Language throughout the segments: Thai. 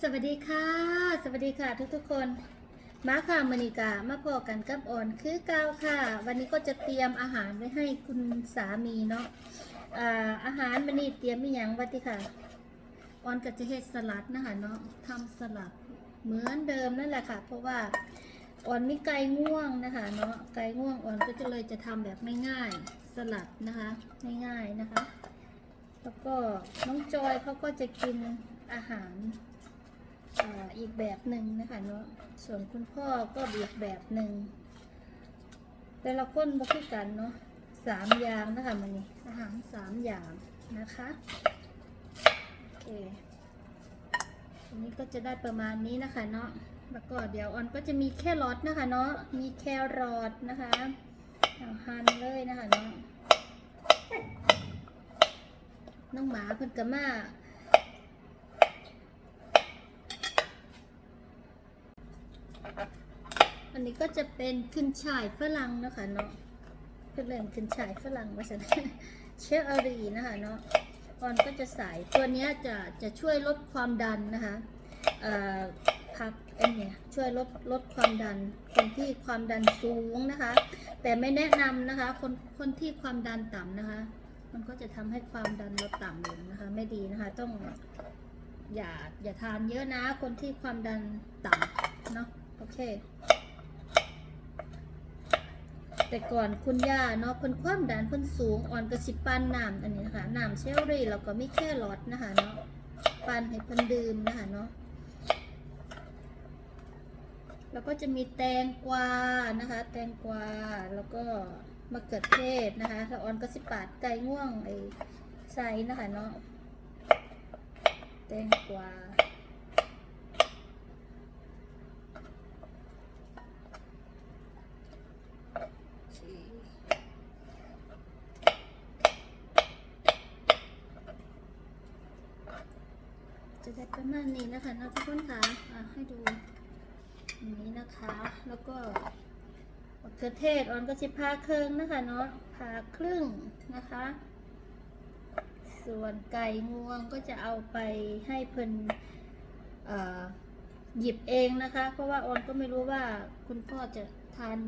สวัสดีค่ะ สวัสดีค่ะทุกๆคน มาค่ะมณีกามาพอกันกับอ่อนคือเกาวค่ะ วันนี้ก็จะเตรียมอาหารไว้ให้คุณสามีเนาะอาอาหารมันนี่เตรียมมีหยังวัติค่ะอ่อนก็จะเฮ็ดสลัดนะคะเนาะทำสลัดเหมือนเดิมนั่นแหละค่ะ เพราะว่าอ่อนมีไก่ง่วงนะคะเนาะไก่ง่วงอ่อนก็จะเลยจะทำแบบง่ายๆสลัดนะคะง่ายๆนะคะ แล้วก็น้องจอยเขาก็จะกิน อาหารอ,อีกแบบหนึ่งนะคะเนาะส่วนคุณพ่อก็อีกแบบหนึ่งแต่ละคนบ่คือกันเนาะสามอย่างนะคะมันนี่อาหารสามอย่างนะคะโอเคอันนี้ก็จะได้ประมาณนี้นะคะเนาะแล้วก็เดี๋ยวออนก็จะมีแครอทนะคะเนาะมีแครอทนะคะเอาหั่นเลยนะคะเนาะน้องหมาเพิ่นกะมา อันนี้ก็จะเป็นขึ้นช่ายฝรั่งนะคะเนาะเพื่อนเล่นขึ้นช่ายฝรั่งว่าสันเชอร์รีนะคะเนาะออนก็จะใส่ตัวนี้จะจะช่วยลดความดันนะคะเอ่อพักอเนี่ยช่วยลดลดความดัน คนที่ความดันสูงนะคะ แต่ไม่แนะนำนะคะคนคนที่ความดันต่ำนะคะ มันก็จะทำให้ความดันลดต่ำลงนะคะ ไม่ดีนะคะ ต้องอย่าอย่าทานเยอะนะ คนที่ความดันต่ำเนาะ โอเค แต่ก่อนคุณย่าเนาะเพิ่นความดันเพิ่นสูงอ่อนกระสิปันน้ำอันนี้นะคะน้ำเชลรี่แล้วก็มีแค่รอดนะคะเนาะปันให้เพิ่นดื่มนะคะเนาะแล้วก็จะมีแตงกวานะคะ แตงกวาแล้วก็มะเขือเทศนะคะล้วอ่อนกระสิปาดไก่ง่วงไอ้ใส่นะคะเนาะแตงกวา จะได้ประมาณนี้นะคะนะทุกคนค่ะอะให้ดูอย่างนี้นะคะ แล้วก็มะเขือเทศออนก็จะพาเครื่องนะคะเนาะพาครึ่งนะคะ ส่วนไก่งวงก็จะเอาไปให้เพิ่นเอ่อหยิบเองนะคะ เพราะว่าออนก็ไม่รู้ว่าคุณพ่อจะทาน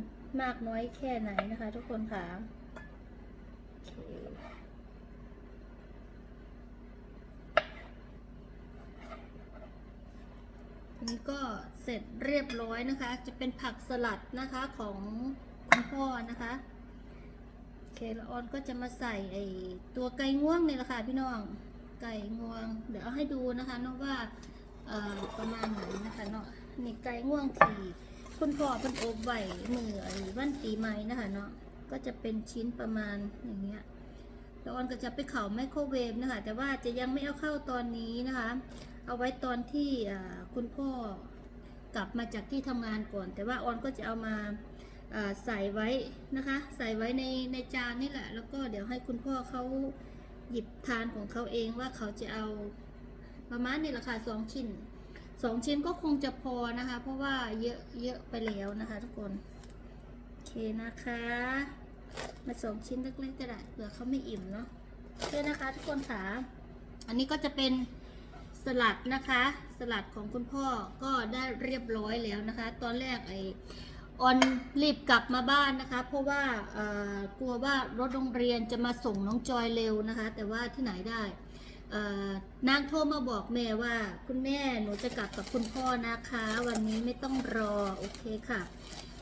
มากน้อยแค่ไหนนะคะ ทุกคนค่ะนี่ก็เสร็จเรียบร้อยนะคะ จะเป็นผักสลัดนะคะของคุณพ่อนะคะเคล้วออนก็จะมาใส่ไอตัวไก่ง่วงนี่แหละค่ะพี่น้อง ไก่งวง เดี๋ยวเอาให้ดูนะคะเนาะว่าเอ่อประมาณไหนนะคะเนาะนี่ไก่ง่วงที่ คุณพ่อเป็นอบไว้มือไอ้วันปีใหม่นะคะเนาะก็จะเป็นชิ้นประมาณอย่างเงี้ยแล้วออนก็จะไปเข่าไมโครเวฟนะคะ แต่ว่าจะยังไม่เอาเข้าตอนนี้นะคะ เอาไว้ตอนที่คุณพ่อกลับมาจากที่ทำงานก่อน แต่ว่าออนก็จะเอามาใส่ไว้นะคะ ใส่ไว้ในในจานนี่แหละ แล้วก็เดี๋ยวให้คุณพ่อเขาหยิบทานของเขาเองว่าเขาจะเอาประมาณนี่แหละค่ะสองชิ้น สองชิ้นก็คงจะพอนะคะ เพราะว่าเยอะเยอะไปแล้วนะคะ ทุกคน โอเคนะคะ มาสองชิ้นเล็กๆก็ได้เผื่อเขาไม่อิ่มเนาะโอเคนะคะ ทุกคนค่ะ อันนี้ก็จะเป็นสลัดนะคะ สลัดของคุณพ่อก็ได้เรียบร้อยแล้วนะคะ ตอนแรกไอออนรีบกลับมาบ้านนะคะ เพราะว่ากลัวว่ารถโรงเรียนจะมาส่งน้องจอยเร็วนะคะ แต่ว่าที่ไหนได้ นางโทรมาบอกแม่ว่า คุณแม่หนูจะกลับกับคุณพ่อนะคะ วันนี้ไม่ต้องรอโอเคค่ะ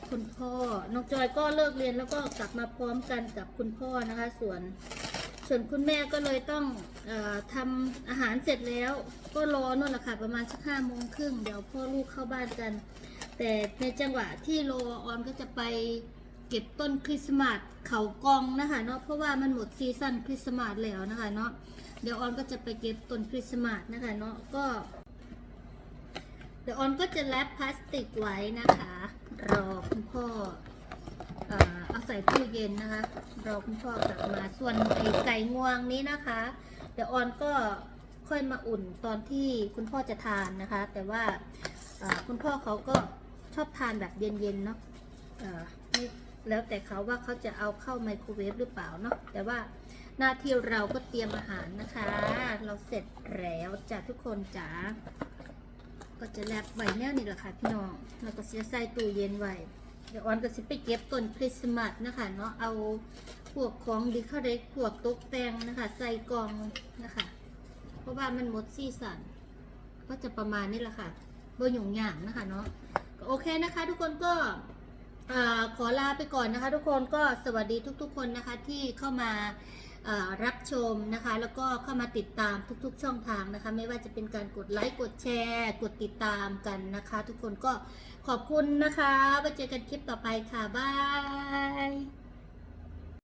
คุณพ่อน้องจอยก็เลิกเรียนแล้วก็กลับมาพร้อมกันกับคุณพ่อนะคะ ส่วนส่วนคุณแม่ก็เลยต้องออทำอาหารเสร็จแล้ว ก็รอนู่นแหละค่ะ ประมาณสักห้าโมงครึ่งเดี๋ยวพ่อลูกเข้าบ้านกัน แต่ในจังหวะที่รอออนก็จะไป เก็บต้นคริสต์มาสเขากองนะคะเนาะเพราะว่ามันหมดซีซั่นคริสต์มาสแล้วนะคะเนาะเดี๋ยวออนก็จะไปเก็บต้นคริสต์มาสนะคะเนาะก็เดี๋ยวออนก็จะแรปพลาสติกไว้นะคะ รอคุณพ่อเอ่อเอาใส่ตู้เย็นนะคะ รอคุณพ่อกลับมาส่วนไอไก่งวงนี้นะคะ เดี๋ยวออนก็ค่อยมาอุ่นตอนที่คุณพ่อจะทานนะคะ แต่ว่าคุณพ่อเขาก็ชอบทานแบบเย็นๆเนาะเอ่อไม่ แล้วแต่เขาว่าเขาจะเอาเข้าไมโครเวฟหรือเปล่าเนาะแต่ว่าหน้าที่เราก็เตรียมอาหารนะคะ เราเสร็จแล้วจ้ะทุกคนจ๋าก็จะแลบไว้แนวนี้แหละค่ะพี่น้องแล้วก็เสียใส่ตู้เย็นไว้เดี๋ยวออนก็สิไปเก็บต้นคริสต์มาสนะคะเนาะเอาพวกของดิคอเรกพวกตกแต่งนะคะ ใส่กล่องนะคะ เพราะว่ามันหมดซีสันก็จะประมาณนี้แหละค่ะบ่ยุ่งยากนะคะเนาะก็โอเคนะคะ ทุกคนก็ ขอลาไปก่อนนะคะ ทุกคนก็สวัสดีทุก ๆ คนนะคะที่เข้ามาอ่ารับชมนะคะ แล้วก็เข้ามาติดตามทุกๆ ช่องทางนะคะ ไม่ว่าจะเป็นการกดไลค์กดแชร์ กดติดตามกันนะคะ ทุกคนก็ขอบคุณนะคะไว้เจอกันคลิปต่อไปค่ะบาย